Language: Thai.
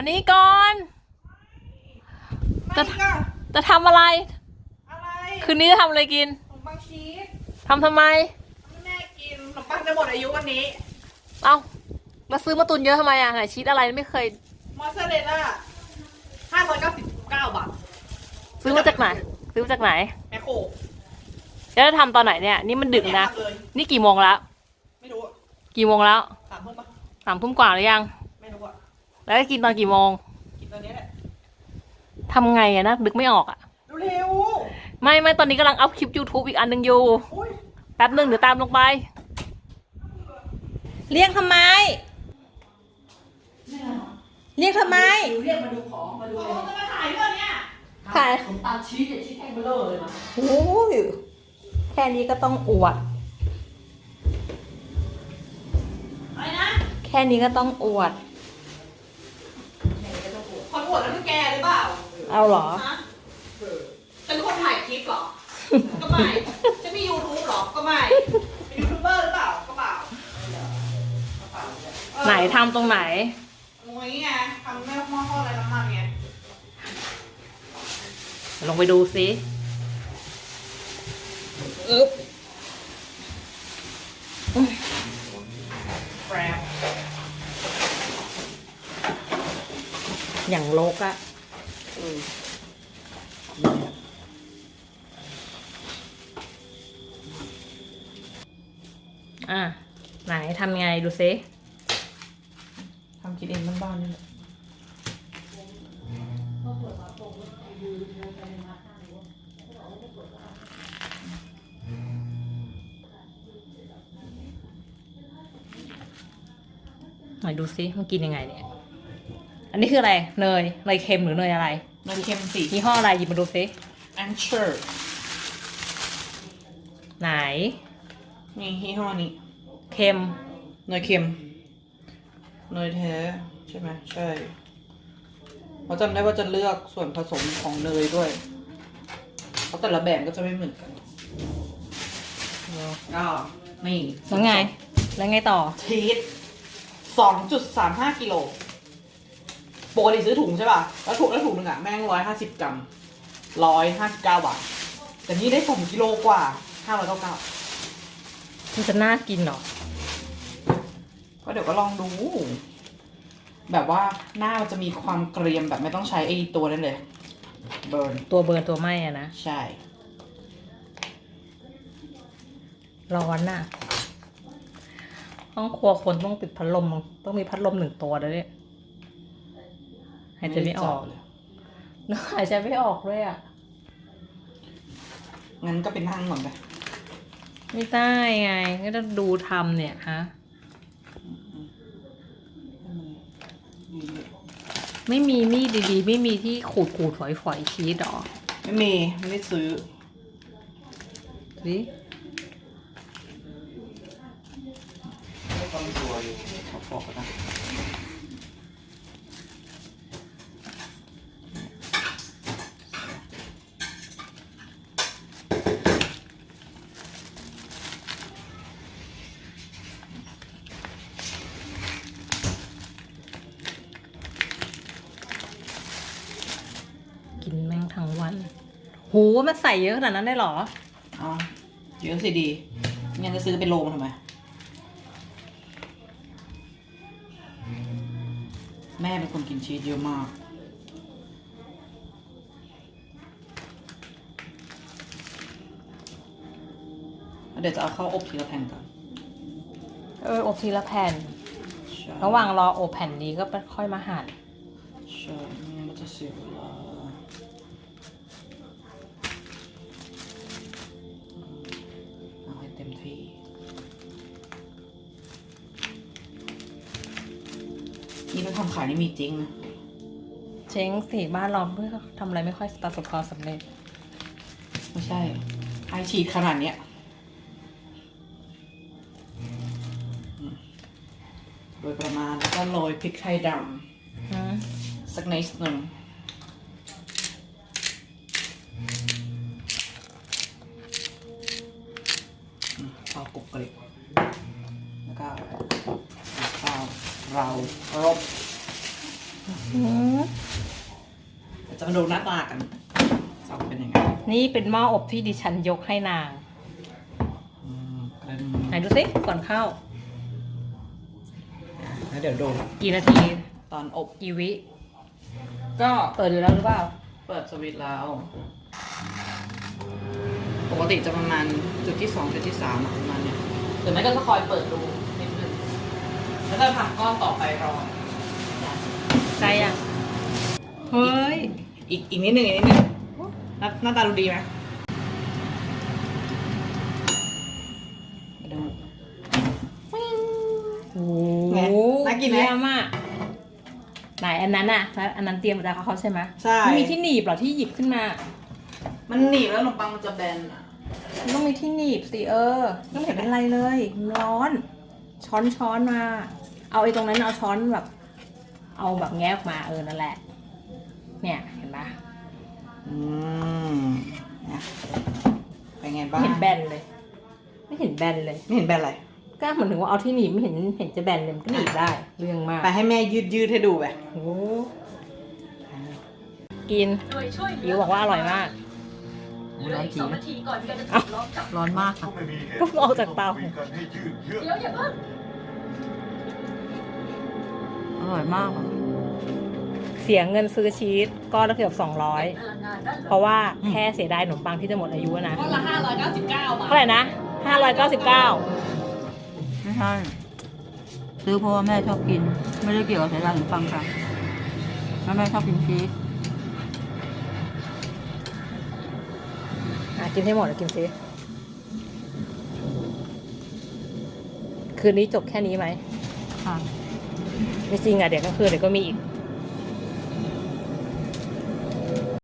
วันนี้ก่อนไม่ก็จะทำอะไร อะไรคืนนี้จะทำอะไรกินขนมปังชีสทำทำไมให้แม่กินขนมปังจะหมดอายุวันนี้เอ้าแล้วซื้อมาตุนเยอะทำไมอะไหนชีสอะไรไม่เคย มอสซาเรลล่าห้าร้อยเก้าสิบเก้าบาทซื้อมาจากไหน ซื้อมาจากไหนแมคโครแล้วจะทำตอนไหนเนี่ย นี่มันดึกนะ ไม่ได้ทำเลยนี่กี่โมงแล้ว ไม่รู้อะกี่โมงแล้ว ถามเพิ่มปะ สามทุ่มกว่าหรือยังไม่รู้อะ แล้วจะกินตอนกี่โมง กินตอนนี้แหละทำไงอะนะดึกไม่ออกอะเร็วไม่ไม่ตอนนี้กำลังอัพคลิป YouTube อีกอันหนึ่งอยู่ ๆอุ้ยแป๊บหนึ่งเดี๋ยวตามลงไป เรียกทำไม เรียกทำไม เรียกมาดูของมาดูโอ้เลยจะมาถ่ายเรื่องเนี้ยถ่ายขนมตาลชีสเนี่ยชีสแท่งเบลเลอร์เลยมาโอ้ยแค่นี้ก็ต้องอวด อะไรนะ แค่นี้ก็ต้องอวดขออว ดแล้วเป็นแกหรือเปล่าเอาเหรอ ฮะเป็นคนถ่ายคลิปเหรอ ก็ไม่จะมียูทูบหรอ ก็ไม่เป็นยูทูบเบอร์หรือเปล่า ก็เปล่าเออไหนทำตรงไหน โอ้ยไงทำแม่หม้อทอดอะไรน้ำมันไงลงไปดูซิอึ๊บแปร อย่างโลกอะอะ ไหนทำไงดูซิทำกินเองบ้านๆนี่แหละไหนดูซิมันกินยังไงเนี่ย อันนี้คืออะไร เนย เนยเค็มหรือเนยอะไรเนยเค็มสียี่ห้ออะไรหยิบมาดูซิอันเชอร์ไหน นี่ยี่ห้อนี้เค็ม เนยเค็มเนยแท้ใช่ไหมใช่เพราะจำได้ว่าจะเลือกส่วนผสมของเนยด้วย เพราะแต่ละแบบก็จะไม่เหมือนกันก็นี่แล้วไง แล้วไงต่อชีสสองจุดสามห้ากิโล ปกติซื้อถุงใช่ป่ะ แล้วถุงแล้วถุงหนึ่งอะแม่งร้อยห้าสิบกรัมร้อยห้าสิบเก้าบาท แต่นี่ได้สองกิโลกว่าห้าร้อยเก้าเก้ามันจะน่ากินเหรอ ก็เดี๋ยวก็ลองดู แบบว่าหน้ามันจะมีความเกรียมแบบไม่ต้องใช้ไอ้ตัวนั้นเลย เบิร์น ตัวเบิร์นตัวไหมอะนะ ใช่ ร้อนน่ะห้องครัวคนต้องติดพัดลม ต้องมีพัดลมหนึ่งตัวเลยเนี่ย หายใจไม่ออกเลยเนอะหายใจไม่ออกด้วยอะ งั้นก็เป็นนั่งก่อนไปไม่ได้ไง ก็ต้องดูทำเนี่ยฮะ ไม่มีมีดดีๆ ไม่มีที่ขูดขูดฝอยฝอยๆชีสหรอ ไม่มี ไม่ได้ซื้อสิขอบอกกันนะ กินแม่งทั้งวันหูมันใส่เยอะขนาดนั้นได้เหรอ เอาเยอะสิดีงั้นจะซื้อเป็นโลมาทำไม แม่เป็นคนกินชีสเยอะมาก เดี๋ยวจะเอาเข้าอบทีละแผ่นก่อนเอออบทีละแผ่น ใช่ระหว่างรออบแผ่นนี้ก็ค่อยมาหั่นใช่ไม่งั้นมันจะเสียเวลาเอา นี่เราทำขายนี่มีจริงนะเจ๊งสิบ้านเราเพื่อทำอะไรไม่ค่อยประสบความสำเร็จไม่ใช่ไอฉีดขนาดเนี้ยอืมโดยประมาณแล้วก็โรยพริกไทยดอืมำสักนิดหนึ่งอืมพอกรุบกริบแล้วก็ข้าว เรารบอืมเดี๋ยวจะมาดูหน้าตากันสองเป็นยังไงนี่เป็นหม้ออบที่ดิฉันยกให้นางอืมเป็นไหนดูสิก่อนเข้า แล้วเดี๋ยวดู กี่นาทีตอนอบ กี่วิ ก็เปิดอยู่แล้วหรือเปล่า เปิดสวิตช์แล้ว ปกติจะประมาณจุดที่สองจุดที่สามอะประมาณเนี้ยหรือไม่ก็จะคอยเปิดดูนิดนึง แล้วจะทำก้อนต่อไปรอใช่ยังเฮ้ย อีกอีกนิดนึงอีกนิดนึงหน้าหน้าตาดูดีไหมมาดูโอ้ไงน่ากินไหม เยี่ยมอะไหนอันนั้นอะแล้วอันนั้นเตรียมมาจากเขาใช่ไหมใช่ไม่มีที่หนีบเหรอที่หยิบขึ้นมามันหนีบแล้วขนมปังมันจะแบนอะมันต้องมีที่หนีบสิเออไม่เห็นเป็นไรเลยมันร้อน ช้อนช้อนมา เอาไอ้ตรงนั้นเอาช้อนแบบ เอาแบบแงะออกมาเออนั่นแหละ เนี่ยเห็นปะอืมนะเป็นไงไม่บ้างเห็นแบนเลย ไม่เห็นแบนเลย ไม่เห็นแบนอะไร ก็เหมือนถึงว่าเอาที่หนีบไม่เห็นเห็นจะแบนเลยมันก็หนีบได้ เรื่องมากไปให้แม่ยืดยืดๆให้ดูไปโอ้กินอิวบอกว่าอร่อยมาก เหลืออีกสองนาทีก่อนที่จะถูกล้อมจับร้อนมากค่ะก็ไม่มีเหตุก็ออกจากเตาคุยกันให้ยืดเยื้อเดี๋ยวอย่าเพิ่งอ ร่อยมากเสียเงินซื้อชีสก้อนละเกือบสองร้อยพลังงานด้านลบเพราะว่าแค่เสียดายขนมปังที่จะหมดอายุอะนะก้อนละห้าร้อยเก้าสิบเก้าบาทเท่าไหร่นะห้าร้อยเก้าสิบเก้าไม่ใช่ซื้อเพราะว่าแม่ชอบกิน ไม่ได้เกี่ยวกับสายตาหรือฟังค่ะแล้วแม่ชอบกินชีสอะกินให้หมดแล้วกินซิคืนนี้จบแค่นี้ไหมค่ะ ไม่จริงอะเดี๋ยวก็คือเดี๋ยวก็มีอีก